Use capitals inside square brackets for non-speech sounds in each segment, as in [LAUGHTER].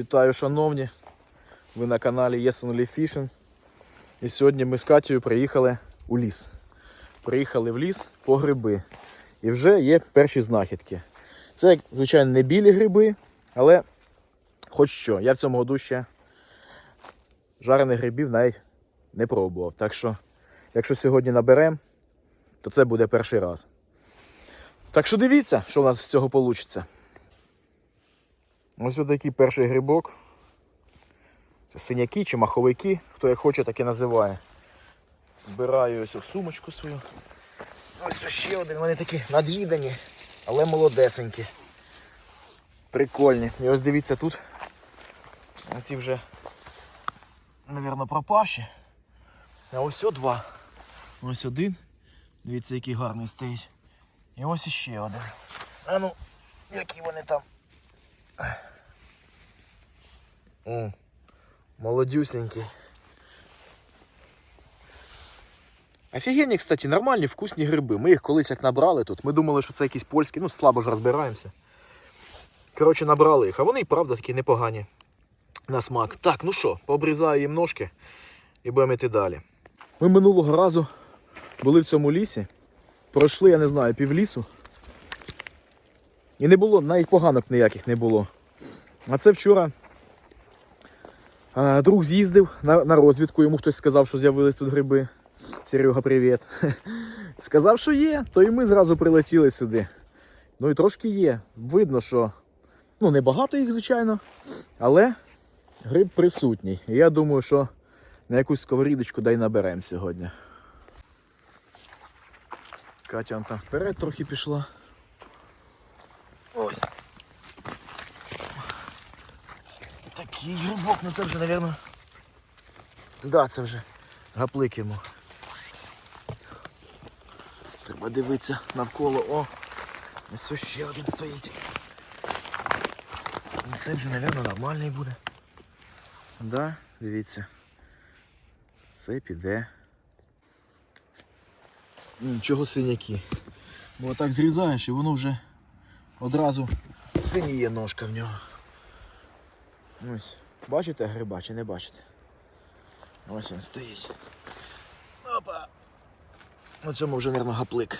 Вітаю, шановні! Ви на каналі Yes Only Fishing. І сьогодні ми з Катєю приїхали у ліс. Приїхали в ліс по гриби. І вже є перші знахідки. Це, звичайно, не білі гриби, але хоч що, я в цьому году ще жарених грибів навіть не пробував. Так що, якщо сьогодні наберемо, то це буде перший раз. Так що дивіться, що у нас з цього вийде. Ось такий перший грибок. Це синяки чи маховики, хто як хоче, так і називає. Збираю ось в сумочку свою. Ось ще один, вони такі над'їдані, але молодесенькі. Прикольні. І ось дивіться тут. Ці вже, мабуть, пропавші. А ось о два. Ось один. Дивіться, який гарний стоїть. І ось іще один. А ну, які вони там. О, молодюсенький. Офігенні, кстати, нормальні вкусні гриби. Ми їх колись як набрали тут. Ми думали, що це якісь польські, ну слабо ж розбираємося. Коротше, набрали їх, а вони і правда такі непогані на смак. Так, ну що, пообрізаю їм ножки і будемо йти далі. Ми минулого разу були в цьому лісі, пройшли, я не знаю, півлісу. І не було, навіть поганок ніяких не було. А це вчора друг з'їздив на, розвідку, йому хтось сказав, що з'явились тут гриби. Серега, привіт. [LAUGHS] Сказав, що є, то і ми зразу прилетіли сюди. Ну і трошки є. Видно, що ну, не багато їх, звичайно, але гриб присутній. Я думаю, що на якусь сковорідочку дай наберемо сьогодні. Катя там вперед трохи пішла. Ось. Такий грибок, ну це вже, мабуть. Да, це вже гаплик йому. Треба дивитися навколо. О! Ось ще один стоїть. Ну, Це вже, мабуть, нормальний буде. Да, дивіться. Це піде. Чого синяки? Бо так зрізаєш і воно вже одразу синіє ножка в нього. Ось. Бачите гриба чи не бачите? Ось він стоїть. Опа! На цьому вже, мабуть, гаплик.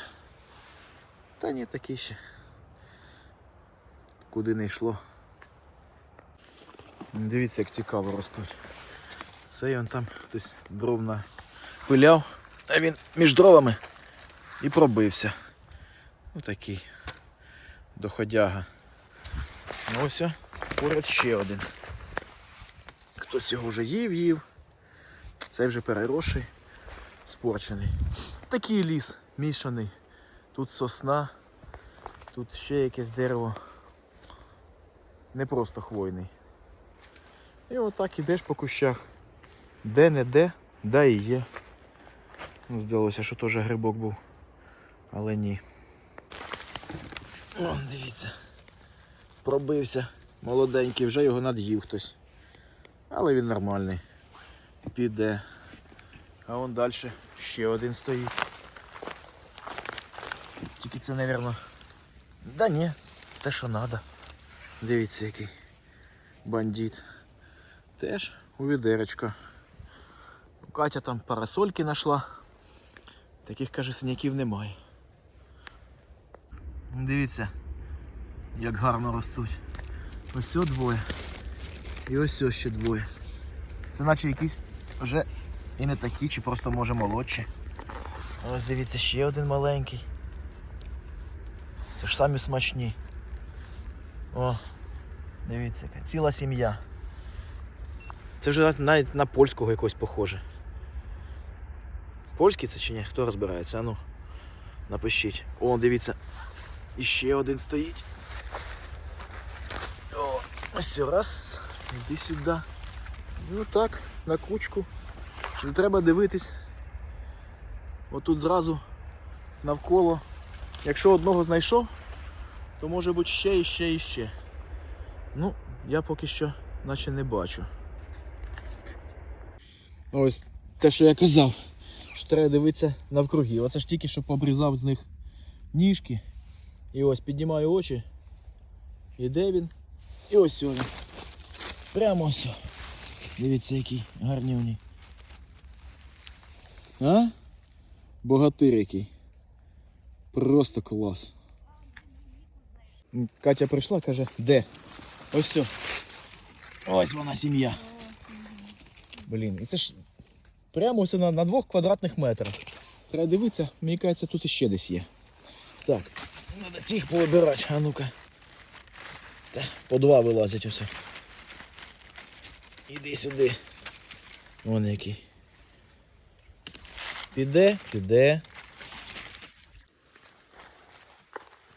Та ні, такий ще. Куди не йшло. Дивіться, як цікаво ростуть. Цей он там хтось дров напиляв, а він між дровами і пробився. Ось такий доходяга. Ну, Ось поряд ще один. Хтось його вже їв, їв. Цей вже переросший, спорчений. Такий ліс мішаний. Тут сосна, тут ще якесь дерево. Не просто хвойний. І отак ідеш по кущах. Де не де, да і є. Ну, Здалося, що теж грибок був. Але ні. О, дивіться. Пробився. Молоденький, вже його над'їв хтось. Але він нормальний. Піде. А вон далі ще один стоїть. Тільки це, мабуть. Да ні, те, що треба. Дивіться, який бандит. Теж у відеречко. Катя там парасольки знайшла. Таких, каже, синяків немає. Дивіться, як гарно ростуть. Ось двоє. І ось ось ще двоє. Це наче якісь вже і не такі, чи просто може молодші. Ось дивіться, ще один маленький. Це ж самі смачні. О, дивіться, ціла сім'я. Це вже навіть на польського якогось похоже. Польський це чи ні? Хто розбирається? А ну, напишіть. О, дивіться. І ще один стоїть. О, ось раз. Іди сюди. Ну так, на кучку. Не треба дивитись. Отут зразу навколо. Якщо одного знайшов, то може бути ще і ще і ще. Ну, я поки що наче не бачу. Ось те, що я казав, що треба дивитися навкруги. Оце ж тільки що пообрізав з них ніжки. І ось піднімаю очі. І де він? І ось він. Прямо ось. Дивіться, який гарнюній. А? Богатир який. Просто клас. Катя прийшла, каже, де? Ось все. Ось вона сім'я. Блін, і це ж прямо ось на, на двох квадратних метрах. Треба дивитися, мені кажеться, тут іще десь є. Так, треба цих повибирати, а ну-ка. По два вилазять усе. Іди сюди. Вон який. Піде, піде.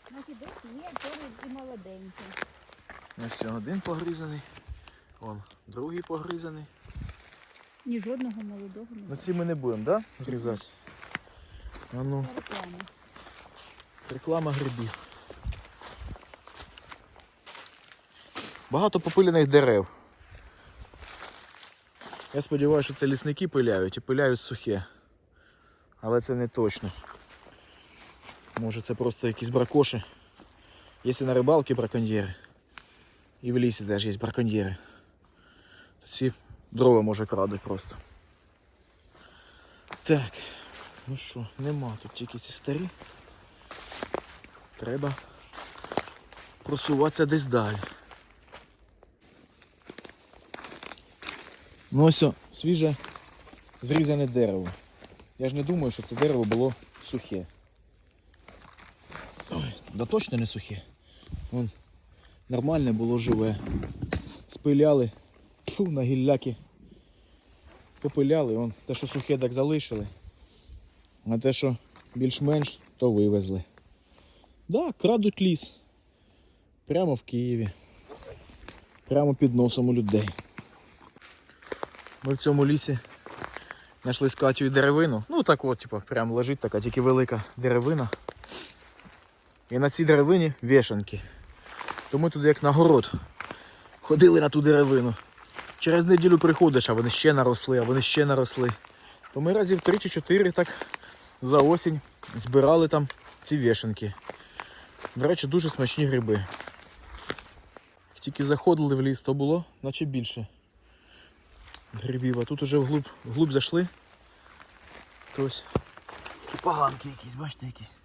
Значить, десь є теж і молоденькі. Ось один погризаний. Вон, другий погризаний. Ні жодного молодого Ну ці ми не будемо, да? Зрізати. А ну, Реклама. реклама грибів. Багато попилених дерев. Я сподіваюся, що це лісники пиляють і пиляють сухе. Але це не точно. Може це просто якісь бракоші. Якщо на рибалці браконьєри. І в лісі теж є браконьєри. Ці дрова може крадуть просто. Так. Ну що, нема тут тільки ці старі. Треба просуватися десь далі. Ну ось свіже зрізане дерево. Я ж не думаю, що це дерево було сухе. Ой, да точно не сухе. Вон, нормальне було живе. Спиляли, фу, на гілляки. Попиляли, вон, те, що сухе так залишили. А те, що більш-менш, то вивезли. Да, крадуть ліс. Прямо в Києві. Прямо під носом у людей. Ми в цьому лісі знайшли з Катєю деревину. Ну так от, типу, прям лежить така тільки велика деревина. І на цій деревині вішанки. Ми туди як на город ходили на ту деревину. Через неділю приходиш, а вони ще наросли, а вони ще наросли. То ми разів 3 чи 4 так за осінь збирали там ці вішенки. До речі, дуже смачні гриби. Як тільки заходили в ліс, то було, наче більше грибів. А тут уже вглуб, вглуб зайшли. То ось поганки якісь, бачите, якісь.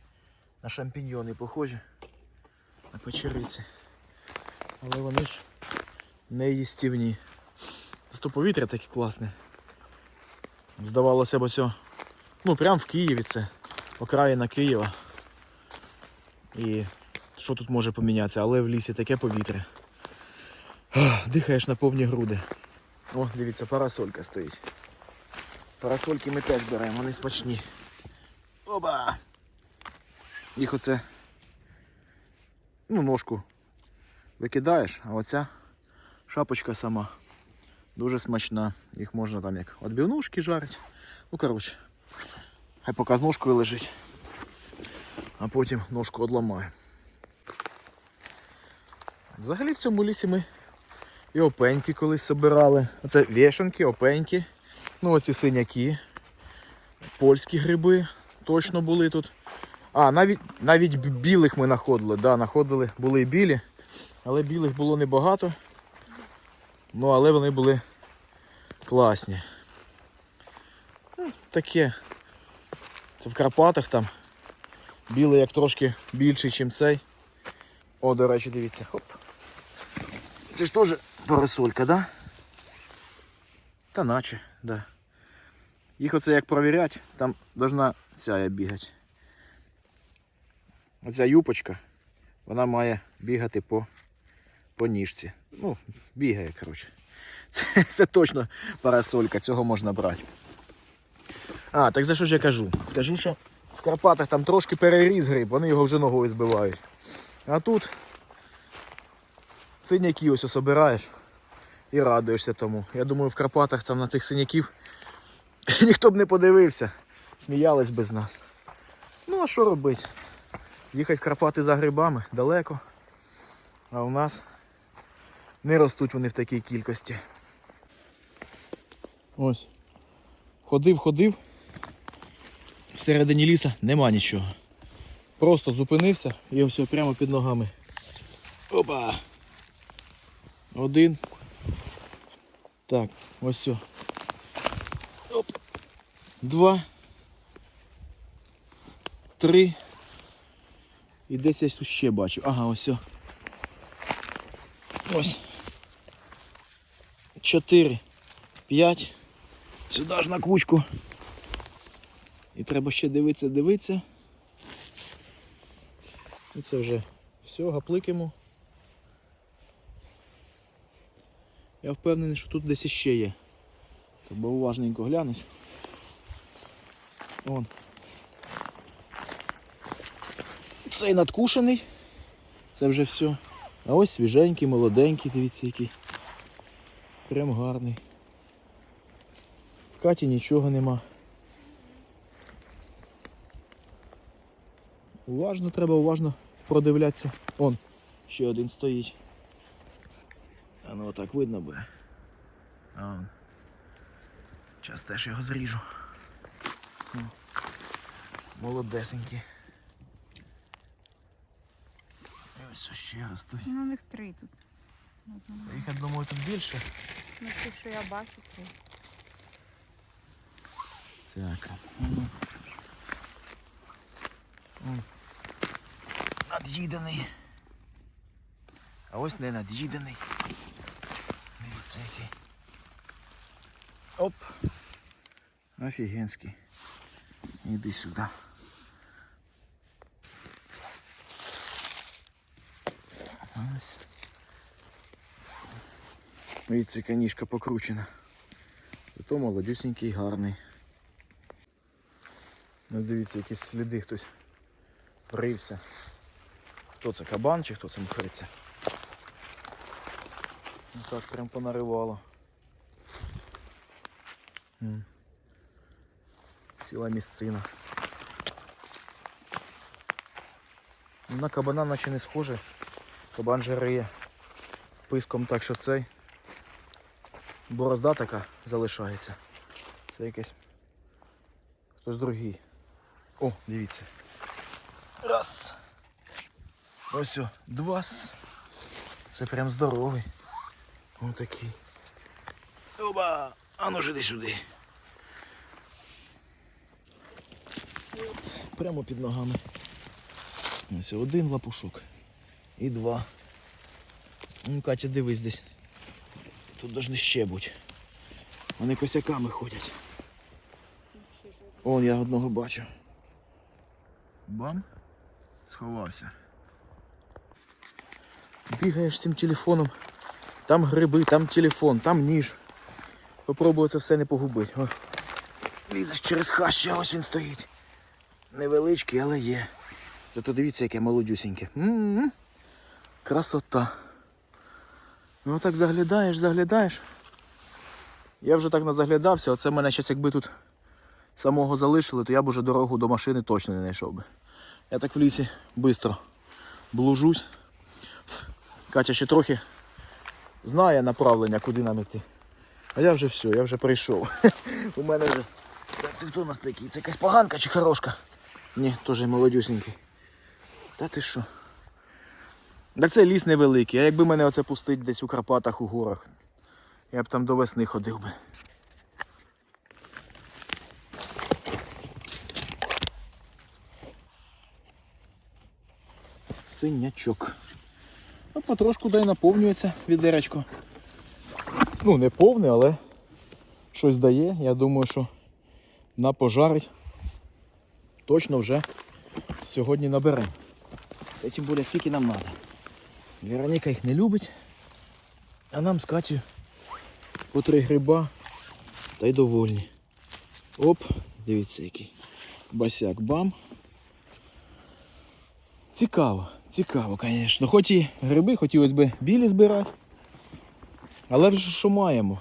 На шампіньйони похожі. На печериці. Але вони ж не їстівні. Зато повітря таке класне. Здавалося б, ось, ну прямо в Києві це. Окраїна Києва. І що тут може помінятися, але в лісі таке повітря. Дихаєш на повні груди. О, дивіться, парасолька стоїть. Парасольки ми теж беремо, вони смачні. Оба! Їх оце. Ну, ножку викидаєш, а оця шапочка сама. Дуже смачна. Їх можна там як відбивнушки жарити. Ну, коротше, хай поки з ножкою лежить, а потім ножку одламаю. Взагалі в цьому лісі ми і опеньки колись собирали. Оце вішанки, опеньки. Ну оці синяки. Польські гриби точно були тут. А, навіть навіть білих ми знаходили. Да, знаходили, були і білі, але білих було небагато. Ну, але вони були класні. Ну, таке. Це в Карпатах там. Білий як трошки більший, ніж цей. О, до речі, дивіться. Хоп. Це ж теж парасолька, да? Та наче, да. Їх оце як провірять, там должна ця бігати. Оця юпочка, вона має бігати по, по ніжці. Ну, бігає, коротше. [LAUGHS] Це, це точно парасолька, цього можна брати. А, так за що ж я кажу? Кажу, що в Карпатах там трошки переріз гриб, вони його вже ногою збивають. А тут синяки ось собираєш і радуєшся тому. Я думаю, в Карпатах там на тих синяків [LAUGHS] ніхто б не подивився. Сміялись без нас. Ну а що робити? Їхати в Карпати за грибами далеко. А у нас не ростуть вони в такій кількості. Ось. Ходив, ходив. Всередині ліса нема нічого. Просто зупинився і все прямо під ногами. Опа! Один. Так, ось все. Оп. Два. Три. І десь я тут ще бачу. Ага, ось. все. Ось. Чотири. П'ять. Сюди ж на кучку. І треба ще дивитися, дивитися. І це вже все, гапликимо. Я впевнений, що тут десь іще є. Треба уважненько глянуть. Вон. Цей надкушений. Це вже все. А ось свіженький, молоденький, дивіться який. Прям гарний. В Каті нічого нема. Уважно треба, уважно продивлятися. Он, ще один стоїть. А ну так видно буде. А. Зараз теж його зріжу. О, Молодесенький. І ось ще ростуть. Ну, у них три тут. Та Їх, я думаю, тут більше. Ну, ті, що я бачу, три. Так. Над'їдений. А ось не над'їдений. Дивіться який. Оп. Офігенський. Іди сюди. Ось. Дивіться, покручена. Зато молодюсенький, гарний. Ну дивіться, якісь сліди хтось рився. Хто це кабан чи хто це мухариця? Ну так прям понаривало. Ціла місцина. Ну, На кабана наче не схоже. Кабан же риє писком так, що цей борозда така залишається. Це якесь хтось другий. О, дивіться. Раз. Ось о, два. Це прям здоровий. Ось такий. Оба! А ну ж іди сюди. Прямо під ногами. Ось один лапушок. І два. Ну, Катя, дивись десь. Тут должны ще бути. Вони косяками ходять. Вон я одного бачу. Бам. Сховався. Бігаєш з цим телефоном. Там гриби, там телефон, там ніж. Попробую це все не погубити. О. Лізеш через хаща, ось він стоїть. Невеличкий, але є. Зато дивіться, яке молодюсіньке. М-м-м. Красота. Ну так заглядаєш, заглядаєш. Я вже так назаглядався, оце мене зараз якби тут самого залишили, то я б уже дорогу до машини точно не знайшов би. Я так в лісі швидко блужусь. Катя ще трохи знає направлення, куди нам іти. А я вже все, я вже прийшов. [LAUGHS] У мене вже. Так, це хто у нас такий? Це якась поганка чи хорошка? Ні, теж молодюсенький. Та ти що? Так це ліс невеликий, а якби мене оце пустить десь у Карпатах, у горах, я б там до весни ходив би. Синячок. А потрошку дай наповнюється відеречко. Ну, не повне, але щось дає. Я думаю, що на пожарить точно вже сьогодні наберемо. Та тим більше, скільки нам треба. Вероніка їх не любить, а нам з Катю по три гриба та й довольні. Оп, дивіться який. Басяк бам. Цікаво, цікаво, звісно. Хоч і гриби хотілося б білі збирати. Але вже що маємо.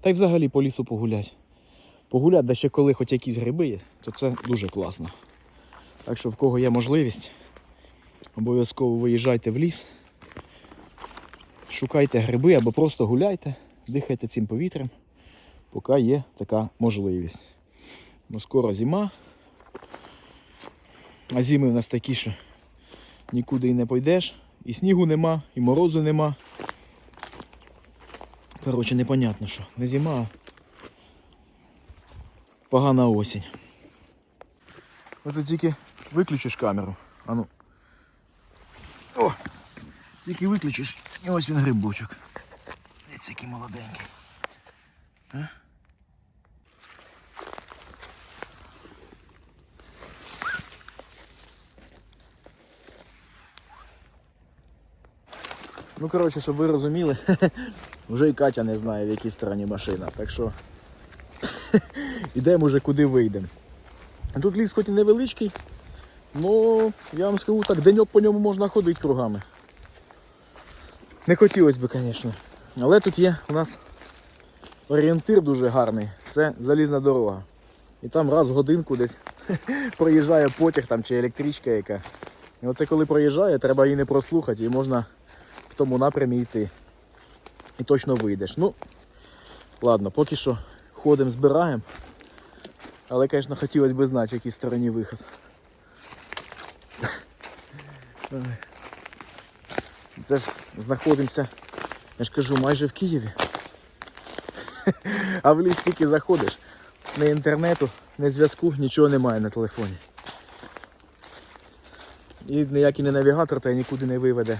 Та й взагалі по лісу погулять. Погулять, де ще коли хоч якісь гриби є, то це дуже класно. Так що в кого є можливість, обов'язково виїжджайте в ліс, шукайте гриби або просто гуляйте, дихайте цим повітрям, поки є така можливість. Бо скоро зима, а зими в нас такі, що нікуди і не пойдеш, і снігу нема, і морозу нема. Коротше, непонятно що. Не зима, а погана осінь. Оце тільки виключиш камеру. А ну. О! Тільки виключиш, і ось він грибочок. Дивіться, який молоденький. А? Ну, коротше, щоб ви розуміли, [LAUGHS] вже і Катя не знає, в якій стороні машина. Так що [LAUGHS] йдемо вже куди вийдемо. Тут ліс хоч і невеличкий, але я вам скажу так, деньок по ньому можна ходити кругами. Не хотілося б, звісно. Але тут є у нас орієнтир дуже гарний. Це залізна дорога. І там раз в годинку десь [LAUGHS] проїжджає потяг там, чи електричка яка. І оце коли проїжджає, треба її не прослухати і можна в тому напрямі йти. І точно вийдеш. Ну, ладно, поки що ходимо, збираємо. Але, звісно, хотілося б знати, в якій стороні вихід. Це ж знаходимося, я ж кажу, майже в Києві. А в ліс тільки заходиш. Ні інтернету, ні зв'язку, нічого немає на телефоні. І ніякий не навігатор тебе нікуди не виведе.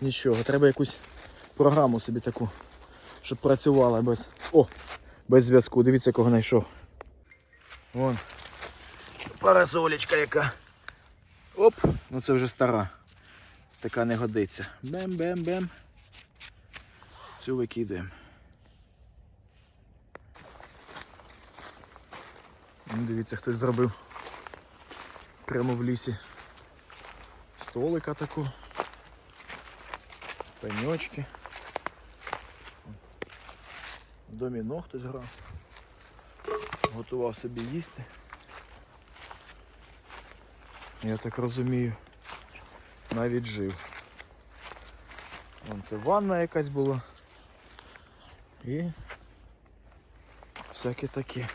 Нічого. Треба якусь програму собі таку, щоб працювала без. О! Без зв'язку. Дивіться, кого знайшов. Вон. Парасолечка яка. Оп! Ну це вже стара. Це така не годиться. Бем-бем-бем. Цю викидаємо. Ну, Дивіться, хтось зробив прямо в лісі столика таку. Пеньочки. Доміно хтось грав. Готував собі їсти. Я так розумію, навіть жив. Вон це ванна якась була. І всяке таке.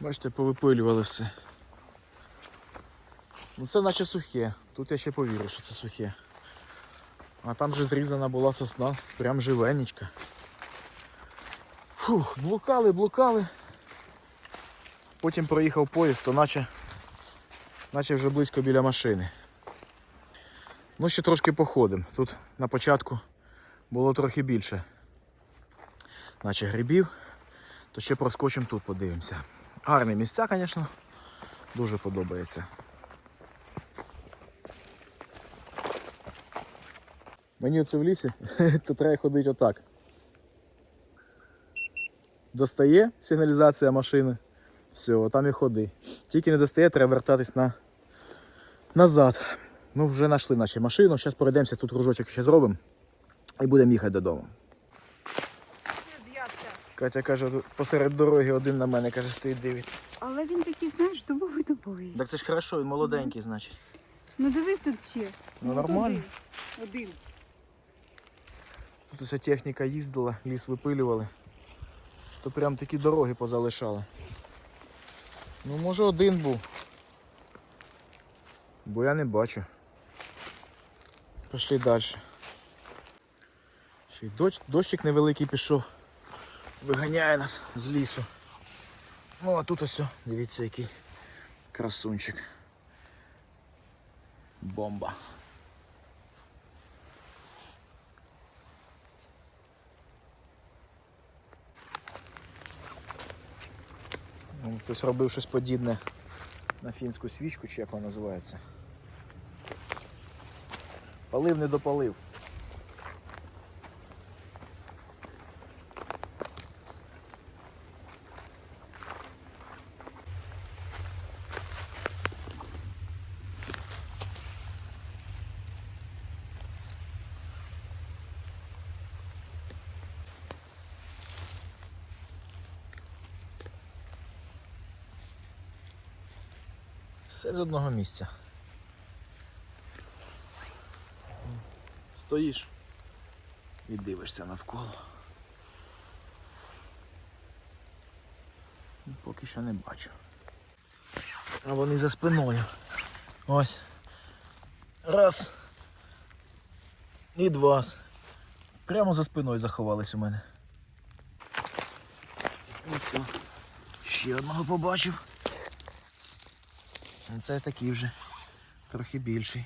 Бачите, повипилювали все. Ну це наче сухе. Тут я ще повірю, що це сухе. А там же зрізана була сосна, прям живенечка. Фух, блукали, блукали. Потім проїхав поїзд, то наче, наче вже близько біля машини. Ну, ще трошки походимо. Тут на початку було трохи більше. Наче грибів, то ще проскочимо тут, подивимося. Гарні місця, звісно, дуже подобається. Мені оце в лісі, [LAUGHS] то треба ходити отак. Достає сигналізація машини. Все, там і ходи. Тільки не достає, треба вертатись на... назад. Ну, вже знайшли наші машину. Зараз пройдемося, тут кружочок ще зробимо і будемо їхати додому. Катя каже, посеред дороги один на мене каже, стоїть дивиться. Але він такий, знаєш, дубовий дубовий. Так це ж хорошо, він молоденький, значить. Ну дивись тут ще. Ну, нормально. Один. Тут вся техніка їздила, ліс випилювали. То прям такі дороги позалишали. Ну, може один був. Бо я не бачу. Пішли далі. Ще й дощ, дощик невеликий пішов. Виганяє нас з лісу. Ну а тут ось, дивіться який красунчик. Бомба. Хтось робив щось подібне на фінську свічку, чи як вона називається. Палив не допалив. Все з одного місця. Стоїш і дивишся навколо. Ну, Поки що не бачу. А вони за спиною. Ось. Раз. І два. Прямо за спиною заховались у мене. Ось. Ще одного побачив. Це такий вже трохи більший.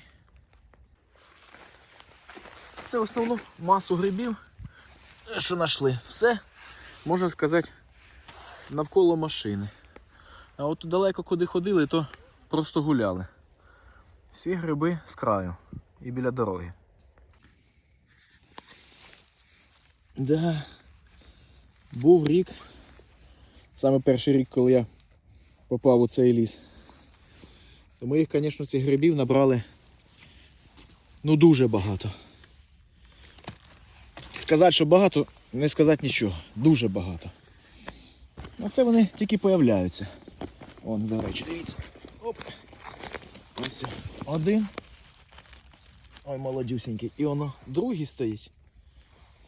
Це основну масу грибів, що знайшли. Все, можна сказати, навколо машини. А от далеко куди ходили, то просто гуляли. Всі гриби з краю і біля дороги. Да. Був рік. Саме перший рік, коли я попав у цей ліс. То ми їх, звісно, цих грибів набрали ну дуже багато. Сказати, що багато, не сказати нічого. Дуже багато. А це вони тільки появляються. Вон, до речі, дивіться. Оп. Ось один. Ой, молодюсенький. І воно другий стоїть.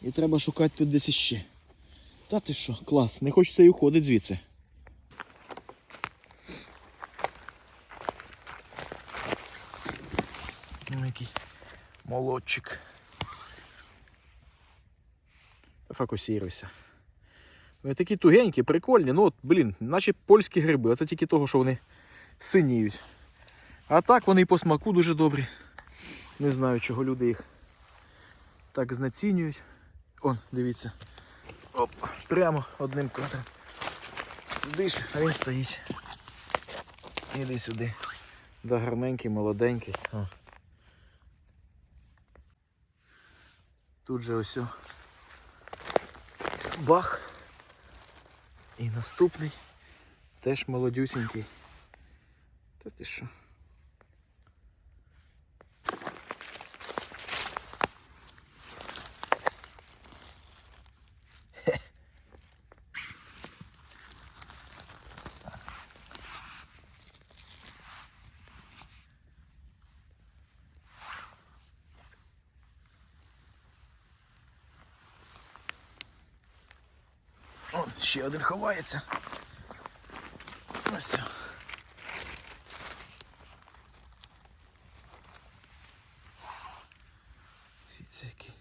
І треба шукати тут десь іще. Та ти що, клас, не хочеться і уходить звідси. Ну, який молодчик. Та фокусируйся. Вони такі тугенькі, прикольні. Ну от, блін, наче польські гриби, а це тільки того, що вони синіють. А так вони і по смаку дуже добрі. Не знаю, чого люди їх так знецінюють. Он, дивіться. Оп, прямо одним кадром. Сидиш, а він стоїть. Іди сюди. Да, гарненький, молоденький. О. Тут же ось. Бах. І наступний теж молодюсінький. Та ти що? О, ще один ховається. Ось. Який.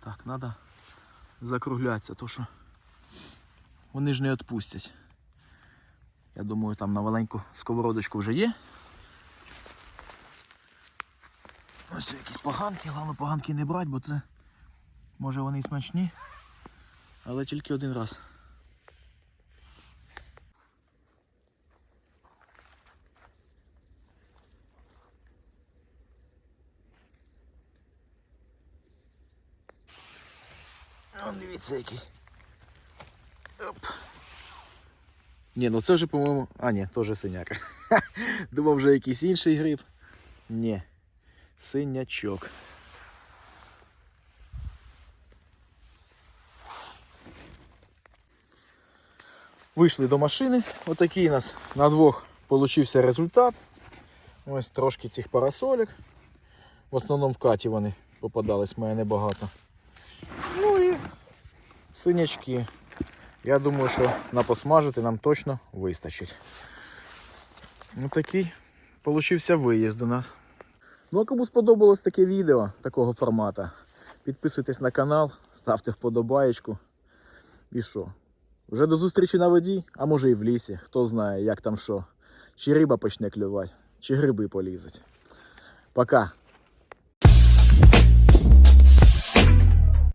Так, треба закруглятися, то що вони ж не відпустять. Я думаю, там на маленьку сковородочку вже є. Ось якісь поганки, головне поганки не брати, бо це може вони смачні, але тільки один раз. О, дивіться який. Оп. Ні, ну це вже, по-моєму. А, ні, теж синяк. [LAUGHS] Думав, вже якийсь інший гриб. Ні. Синячок. Вийшли до машини. Отакий у нас на двох получився результат. Ось трошки цих парасолік. В основному в каті вони попадались, мене небагато. Ну і синячки. Я думаю, що на посмажити нам точно вистачить. Ось такий получився виїзд у нас. Ну а кому сподобалось таке відео такого формату, підписуйтесь на канал, ставте вподобаєчку. І що? Вже до зустрічі на воді, а може і в лісі. Хто знає, як там що. Чи риба почне клювати, чи гриби полізуть. Пока!